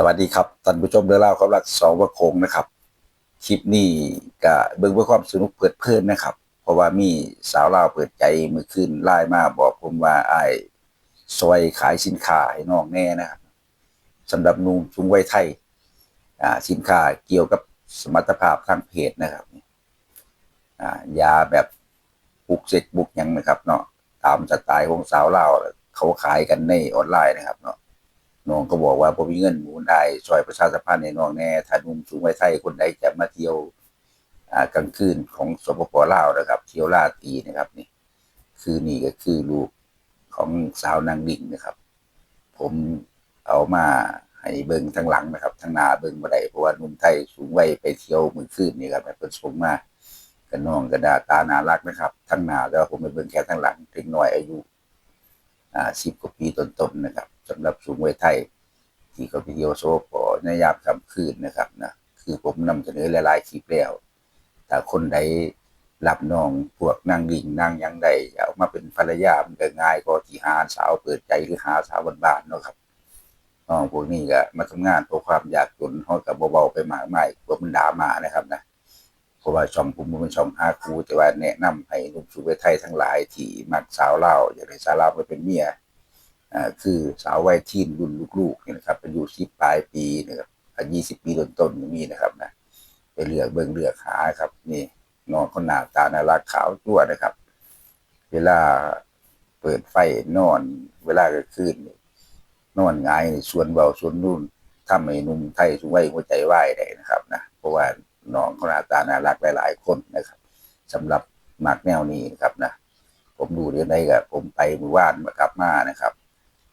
สวัสดีครับท่านผู้ชมเรื่องเล่าความรักสองวโคงนะครับ คลิปนี้ก็เบิ่งเพื่อความสนุกเปิดเพลินนะครับ เพราะว่ามีสาวลาวเปิดใจเมื่อคืนไลน์มาบอกผมว่าไอ้ซอยขายสินค้าให้น้องแน่นะครับสำหรับนุ่มชุงไวยไทย อ่าสินค้าเกี่ยวกับสมรรถภาพทางเพศนะครับ อ่ายาแบบปลุกเสกบุกยังนะครับ เนาะตามสไตล์ของสาวลาวเขาขายกันในออนไลน์นะครับ เนาะ น้องก็บอกว่าผมมีเงินหมุนได้ช่วยประชาสัมพันธ์ในน้องแน่ถ้านุ่มสูงไวัยไทยคนใดจะมาเที่ยวกลางคืนของสปปลาวนะครับเที่ยวลาตีนะครับนี่คือนี่ก็คือลูกของสาวนางดิ่งนะครับ ผมเอามาให้เบิ่งทั้งหลังนะครับทั้งหน้าเบิ่งบ่ได้เพราะว่านุ่มไทยสูงไวัยไปเที่ยวมือคืนนี่ครับเพิ่นส่งมากันน้องกระดาตานารักนะครับ ทั้งหน้าแต่ว่าผมไปเบิ่งแค่ทั้งหลังถึงน้อยอายุอ่าสิบกว่าปีต้นๆนะครับ สำหรับสูงวัยไทย ที่เขาไปเที่ยวโซปอในยามค่ำคืนนะครับนะคือผมนำเสนอหลายๆคลิปแล้วถ้าคนใดรับน้องพวกนางดิ่งนางยังใดอยากเอามาเป็นภรรยามันก็ง่ายก็ที่หาสาวเปิดใจหรือหาสาวบ้านๆเนาะครับน้องพวกนี้ก็มาทำงานเพราะความอยากจนเขากับเบาๆไปมากไม่กลัวมันด่ามานะครับนะเพราะว่าช่องผมมันเป็นช่องหาครูแต่ว่าแนะนำให้หนุ่มสูงวัยไทยทั้งหลายที่มักสาวเล่าอยากได้สาวเล่าไปเป็นเมีย คือสาววัยทีนรุ่นลูกๆเนี่ยนะครับอายุสิบปลายปีนะครับอายุยี่สิบปีต้นๆอย่างนี้นะครับนะไปเลือกเบิ่งเลือกหาครับ นี่น้องคนหน้าตาน่ารักขาวจั่วนะครับ เวลาเปิดไฟนอน เวลากลางคืนนอนงายส่วนเบาส่วนนุ่นทำให้หนุ่มไทยสูงวัยหัวใจวายได้นะครับนะเพราะว่าน้องเขาหน้าตาน่ารักหลาย ๆ คนนะครับสำหรับหมากแนวนี้นะครับนะผมดูเดือนใดกับผมไปเมื่อวานมากลับมานะครับ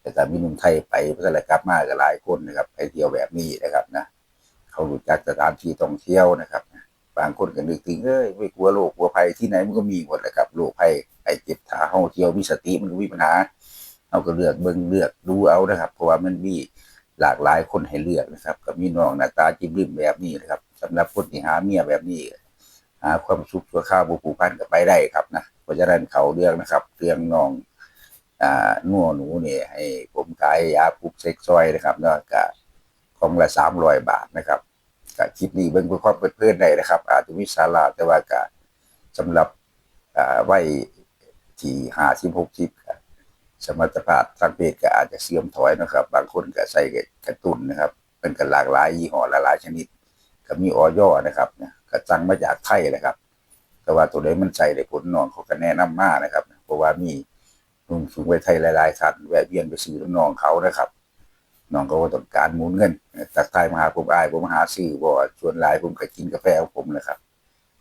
แต่ก็มีหนุ่มไทยไปเพื่ออะไรกลับมากับหลายคนนะครับไปเที่ยวแบบนี้นะครับนะเขารู้จักสถานที่ท่องเที่ยวนะครับบางคนก็นึกถึงเอ้ยไม่กลัวโรคกลัวภัยที่ไหนมันก็มีหมดแหละครับโรคภัยไอ้เจ็บขาเฮาเที่ยวมีสติมันก็มีปัญหาเราก็เลือกเบิ่งเลือกดูเอานะครับ เพราะว่ามันมีหลากหลายคนให้เลือกนะครับก็มีน้องหน้าตาจิ้มริมแบบนี้นะครับสำหรับคนที่หาเมียแบบนี้ หาความสุขชั่วข้าวบุผูพันกับไปได้ครับนะเพราะฉะนั้นเขาเรื่องนะครับเรื่องน้อง อ่านัวหนูเนี่ยให้ผมขายยาปลุกเซ็กซอยนะครับเนาะกะของละสามร้อยบาทนะครับกะคลิปนี้เบิ่งเพื่อความเปิดเพื่อนได้นะครับ อาจจะมีสาระแต่ว่ากะสำหรับอ่าวัยที่ห้าสิบหกสิบสมรรถภาพทางเพศก็อาจจะเสื่อมถอยนะครับ บางคนก็ใส่กระตุ้นนะครับ เป็นกันหลากหลายยี่ห้อหลายชนิด ก็มีออยอนะครับก็สั่งมาจากไทยนะครับ แต่ว่าตัวใดมันใส่ได้ผลนองเขาก็แนะนำมากนะครับ เพราะว่ามี นุ่มสูงวัยไทยหลายๆท่านแวะเวียนไปซื้อน้องเขานะครับน้องเขาก็ต้องการหมุนเงินจากไทยมาหาผมอายผมมหาซื้อบ่ชวนหลายผมก็กินกาแฟของผมนะครับ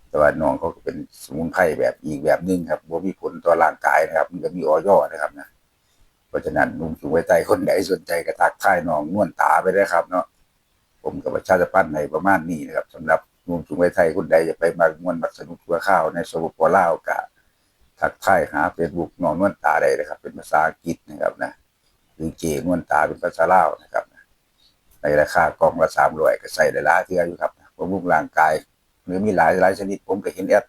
แต่ว่าน้องเขาก็เป็นสมุนไพรแบบอีกแบบหนึงครับบ่มีผลต่อร่างกายนะครับ มันก็มีออย่อนะครับนะเพราะฉะนั้นนุ่มสูงวัยไทยคนใดสนใจก็ทักทายน้องนวลตาไปได้ครับ เนาะผมกับประชาสัมพันในประมาณนี้นะครับสำหรับนุ่มสูงวัยไทยคนใดจะไปมามวนมักสนุกตัวข้าวในสปปลาวกะ ทักทายหาเฟซบุ๊กนอนนวลตาได้นะครับ เป็นภาษาอังกฤษนะครับนะหรือเจนวลตาเป็นภาษาลาวนะครับในราคากล่องละสามร้อยก็ใส่ได้หลายเทื่ออยู่ครับบำรุงร่างกายหรือมีหลายหลายชนิดผมก็เห็นแอด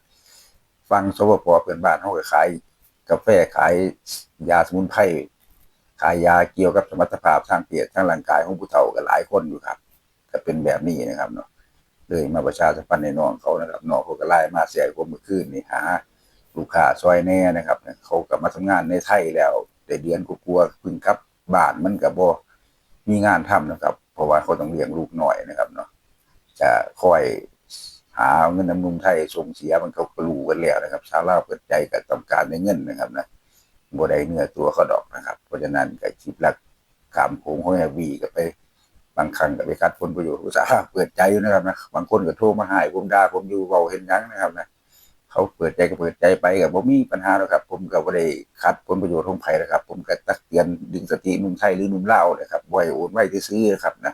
ฟังสปปเพื่อนบ้านเขาก็ขายกาแฟขายยาสมุนไพรขายยาเกี่ยวกับสมรรถภาพทางเพศทางร่างกายของผู้เฒ่าก็หลายคนอยู่ครับก็เป็นแบบนี้นะครับเนาะเลยมาประชาสัมพันธ์ในน้องเขานะครับน้องเขาก็ไล่มาเสียผมเมื่อคืนนี่หา ลูกค้าซอยแน่นะครับ เขากลับมาทำงานในไทยแล้วได้เดือนกลัวๆพึ่งกลับบ้านมันกับบ่มีงานทำนะครับ เพราะว่าเขาต้องเลี้ยงลูกหน่อยนะครับเนาะจะคอยหาเงินนำนุมไทยส่งเสียมันเขาก็รู้กันแล้วนะครับชาวลาวเปิดใจกับต้องการในเงินนะครับนะบ่ได้เนื้อตัวเขาดอกนะครับ เพราะฉะนั้นก็คิดลักขามโขงห้อยวีก็ไปบางครั้งก็ไปคัดผลประโยชน์อุตสาหะเปิดใจอยู่นะครับนะบางคนก็โทรมาหายผมด่าผมอยู่เบาเห็นยังนะครับนะ เขาเปิดใจก็เปิดใจไปกับผมมีปัญหาแล้วครับ ผมก็บ่ได้คัดผลประโยชน์ของไผนะครับ ผมก็ตักเตือนดึงสตินุ่มไทยหรือนุ่มลานะครับบ่ให้โอนไว้ซื้อนะครับนะ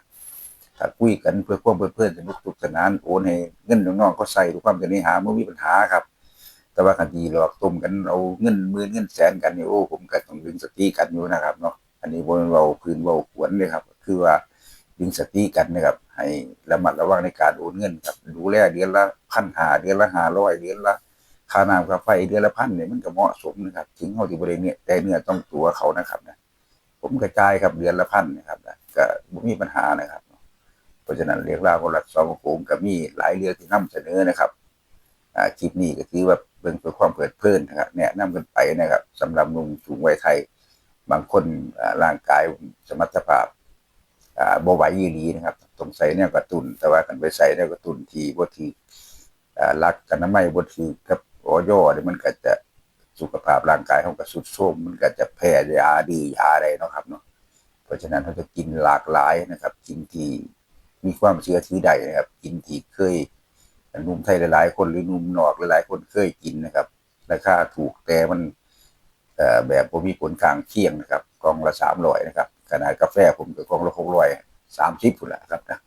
ถ้าคุยกันเพื่อความเพื่อนสนุกสุขสนานโอนให้เงินน้องๆเขาใส่ด้วยความเป็นหาบ่มีปัญหาครับ แต่ว่าคันดีหลอกต้มกันเอาเงินหมื่นเงินแสนกันนี่โอ้ผมก็ต้องดึงสติกันอยู่นะครับเนาะอันนี้บนเว้าพื้นเว้าขวนเลยครับ คือว่าดึงสติกันนะครับ ให้ระมัดระวังในการโอนเงินครับดูแลเดือนละพันหาเดือนละหาร้อยเดือนละ ค่าน้ำค่าไฟเดือนละพันเนี่ยมันก็เหมาะสมนะครับถึงเขาที่บริเวณนี่ยแต่เนื้อต้องตัวเขานะครับนะผมกระจายครับเดือนละพันนะครับนะก็บ่มีปัญหานะครับ เพราะฉะนั้นเรียกราวของรักสองโขงก็มีหลายเรื่องที่นำเสนอนะครับอ่าคลิปนี้ก็ถือว่าเบิ่งเพื่อความเพลิดเพลินนะครับแนะนำกันไปนะครับสำหรับหนุ่มสูงวัยไทย บางคนร่างกายสมรรถภาพอ่าบ่ไหวยีหลีนะครับต้องใส่แนวกระตุนแต่ว่ากันไปใส่แนวกระตุนทีบ่ถืออ่ารักกันน้ำไม่บ่ถือกับ ออยเนี่ยมันก็จะสุขภาพร่างกายของก็สุดโทรมมันก็จะแพ้ยาดื้อยาอะไรเนาะครับเนาะเพราะฉะนั้นเราจะกินหลากหลายนะครับกินที่มีความเชื่อถือได้นะครับ กินที่เคยนุ่มไทยหลายๆ คนหรือนุ่มนอกหลายๆ คนเคยกินนะครับราคาถูกแต่มันแบบผมมีผลข้างเคียงนะครับกล่องละสามร้อยนะครับขนาดกาแฟผมก็กล่องละหกร้อยสามสิบพุ่นแหละครับนะ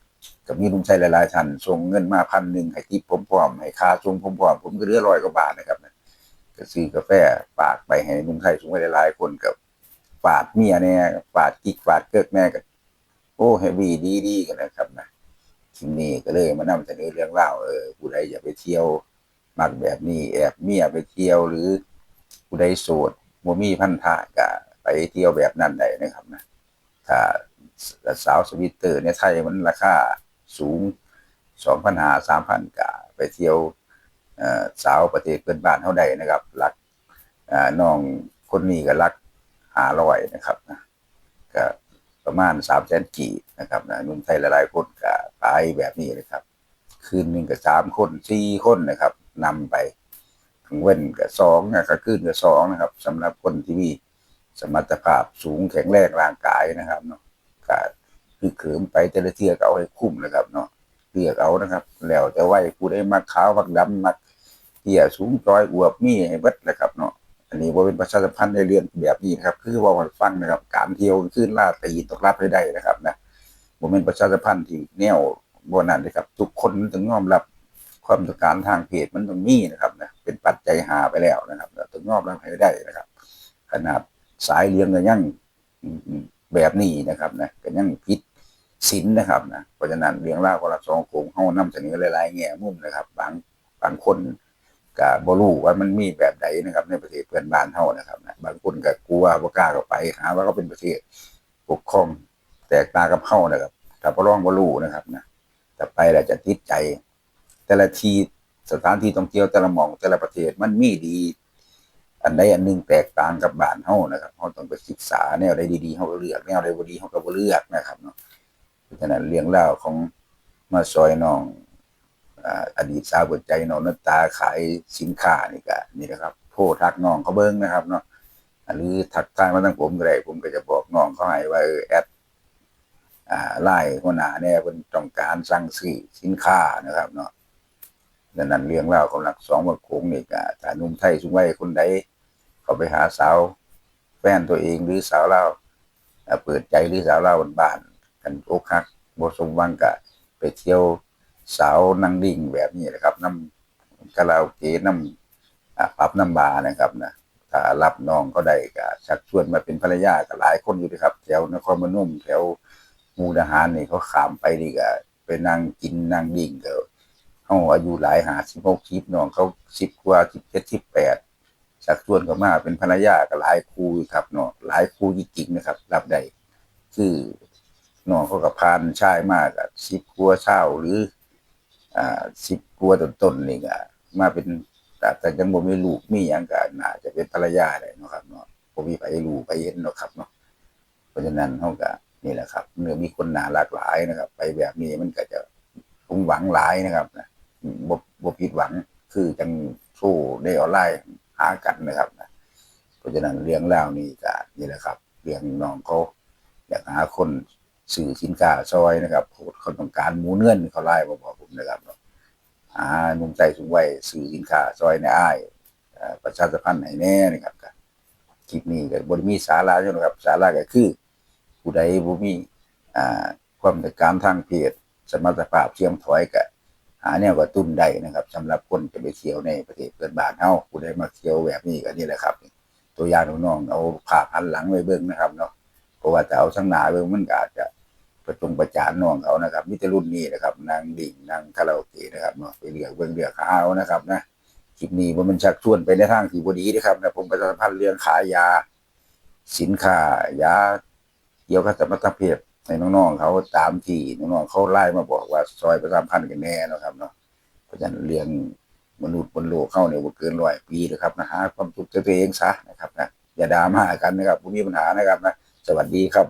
ก็มีลุงชัยหลายๆท่านส่งเงินมาพันหนึ่งให้ทิปผมพร้อมให้ค่าส่งผมพร้อมผมก็เหลือร้อยกว่าบาทนะครับนะก็ซื้อกาแฟฝากไปให้ลุงชัยส่งไปหลายๆคนกับฝากเมียเนี่ยฝากกิ๊กฝากเกิกแม่กับโอ้เฮฟวี่ดีๆกันนะครับนะทีนี้ก็เลยมานำเสนอเรื่องเล่าเออผู้ใดอยากไปเที่ยวมักแบบนี้แอบเมียไปเที่ยวหรือผู้ใดโสดบ่มีพันธะก็ไปเที่ยวแบบนั้นได้นะครับนะถ้า สาวสวิตเตอร์ในไทยมันราคาสูง2,500 3,000ก็ไปเที่ยวสาวประเทศเพื่อนบ้านเฮาได้นะครับหลักน้องคนนี้ก็หลัก500นะครับนะก็ประมาณ300,000กีบนะครับนะนุ่มไทยหลายๆคนก็ไปแบบนี้นะครับ คืนหนึ่งก็3คน4คนนะครับนำไปกลางเว้นกับสองนะครับขึ้นกับสองนะครับสำหรับคนที่มีสมรรถภาพสูงแข็งแรงร่างกายนะครับเนาะ คือเขิมไปแต่ละเที่ยกเอาให้คุ้มนะครับเนาะเลือกเอานะครับ แล้วแต่ว่าผู้ได้มักขาวมักดำมักเที่ยสูงจอยอวบมีให้เบิดนะครับเนาะอันนี้ว่าเป็นประชาสัมพันธ์ในเรื่องแบบนี้นะครับ คือว่าวันฟังนะครับ การเที่ยวขึ้นล่าตีตกรับให้ได้นะครับนะผมเป็นประชาสัมพันธ์ที่แนวบนนั้นเลยครับ ทุกคนมันต้องยอมรับความต้องการทางเพศมันต้องมีนะครับนะเป็นปัจจัยหาไปแล้วนะครับต้องยอมรับให้ได้นะครับ ขนาดสายเลี้ยงก็ยังแบบนี้นะครับนะก็ยังผิด ศีลนะครับนะเพราะฉะนั้นเลี้ยงล่าวของเราสองโคงเฮานำเสนอหลายๆแง่มุมนะครับ บางบางคนก็บ่รู้ว่ามันมีแบบใดนะครับ ในประเทศเพื่อนบ้านเฮานะครับนะบางคนก็กลัวบ่กล้าเข้าไปหาว่าเขาเป็นประเทศปกครองแตกต่างกับเฮานะครับถ้าบ่ลองบ่รู้นะครับนะแต่ไปแล้วจะติดใจ แต่ละที่สถานที่ท่องเที่ยวแต่ละหม่องแต่ละประเทศมันมีดี อันใดอันหนึงแตกต่างกับบ้านเฮานะครับเฮาต้องไปศึกษาแนวใดดีๆเฮาก็เลือกแนวใดบ่ดีเฮาก็บ่เลือกนะครับเนาะ ฉะนั้นเรื่องราของมาซอยน้องอดีตสาวหัวใจน้องน้ำตาขายสินค้านี่ก็นี่นะครับโทรทักน้องเขาเบิ่งนะครับเนาะหรือทักทายมาทางผมก็ได้ผมก็จะบอกน้องเขาให้ว่าแอดไล่หัวหน้าแน่เพิ่นต้องการสั่งซื้อสินค้านะครับเนาะดังนั้นเรื่องราวของหลักสองวัดโขงนี่ก็ถ้านุ่มไทยสุงไว้คนใดเขาไปหาสาวแฟนตัวเองหรือสาวลาวอ่าเปิดใจหรือสาวเลาวบ้าน กันอกหักบสมวังก็ไปเที่ยวสาวนั่งดิ่งแบบนี้นะครับน้ำคาราโอเกะนำปรับน้ำบาร์นะครับนะถ้ารับน้องก็ได้ก็ชักชวนมาเป็นภรรยาก็หลายคนอยู่นะครับแถวนครพนมแถวมูทหารนี่เขาขามไปนี่ก็ไปนั่งกินนั่งดิ่งก็เขาอายุหลายหาสิบหกสิบน้องเขาสิบกว่าสิบเจ็ดสิบแปดชักชวนเขามาเป็นภรรยาก็หลายคู่ครับเนาะหลายคู่จริงๆนะครับ รับได้คือ น้องเขากับพานชายมากกับสิบกว่าเช่าหรือ อ่าสิบกว่าต้นๆนี่ก็มาเป็นแต่แต่ยังบ่มีลูกมีหยังก็น่าจะเป็นภรรยาได้เนาะครับเนาะบ่มีไปรู้ไปเห็นเนาะครับเนาะเพราะฉะนั้นเขาก็นี่แหละครับเมื่อมีคนหนาหลากหลายนะครับ ไปแบบนี้มันก็จะคงหวังหลายนะครับนะบ่บ่ผิดหวังคือจังสู้ได้ออนไลน์หากันนะครับนะเพราะฉะนั้นเรื่องเล่าวนี่ก็นี่แหละครับเรื่องน้องเขาอยากหาคน สื่อสินค้าซอยนะครับเขาต้องการหมูเนื่อนเขาไล่มาบอกผมนะครับเนาะหาหนุ่มใจสูงวัยสื่อสินค้าซอยในอ้ายประชาสัมพันธ์ให้แน่นะครับคลิปนี้ก็บ่ได้มีสาระอยู่นะครับสาระก็คือผู้ใดบ่มีอ่าความต้องการทางเพศสมรรถภาพเทียมถอยก็หาแนวกระตุ้นได้นะครับสำหรับคนจะไปเที่ยวในประเทศเพื่อนบ้านเฮาผู้ใดมาเที่ยวแบบนี้ก็นี่แหละครับ ตัวอย่างน้องๆเอาภาพันหลังไว้เบิ่งนะครับเนาะเพราะว่าจะเอาทั้งหนาเบิ่งมันก็อาจจะ ประจงประจานน้องเขานะครับมีแต่รุ่นนี้นะครับ นางดิ่งนางคาราโอเกะนะครับเนาะไปเลือกเบิ่งเลือกหาเอานะครับนะคลิปนี้ว่ามันชักชวนไปในทางที่บดีนะครับนะผมประชาสัมพันธ์เรื่องขายยา สินค้ายาเกี่ยวกับสมรรถเพศให้น้องๆเขาตามที่น้องๆเขาไล่มาบอกว่าซอยประชาสัมพันธ์กันแน่นะครับเนาะเพราะฉะนั้นเรื่องมนุษย์บนโลกเข้าเนี่ยบ่เกินร้อยปีนะครับนะหาความสุขตัวเองซะนะครับนะอย่าดราม่ากันนะครับผู้มีปัญหานะครับนะสวัสดีครับ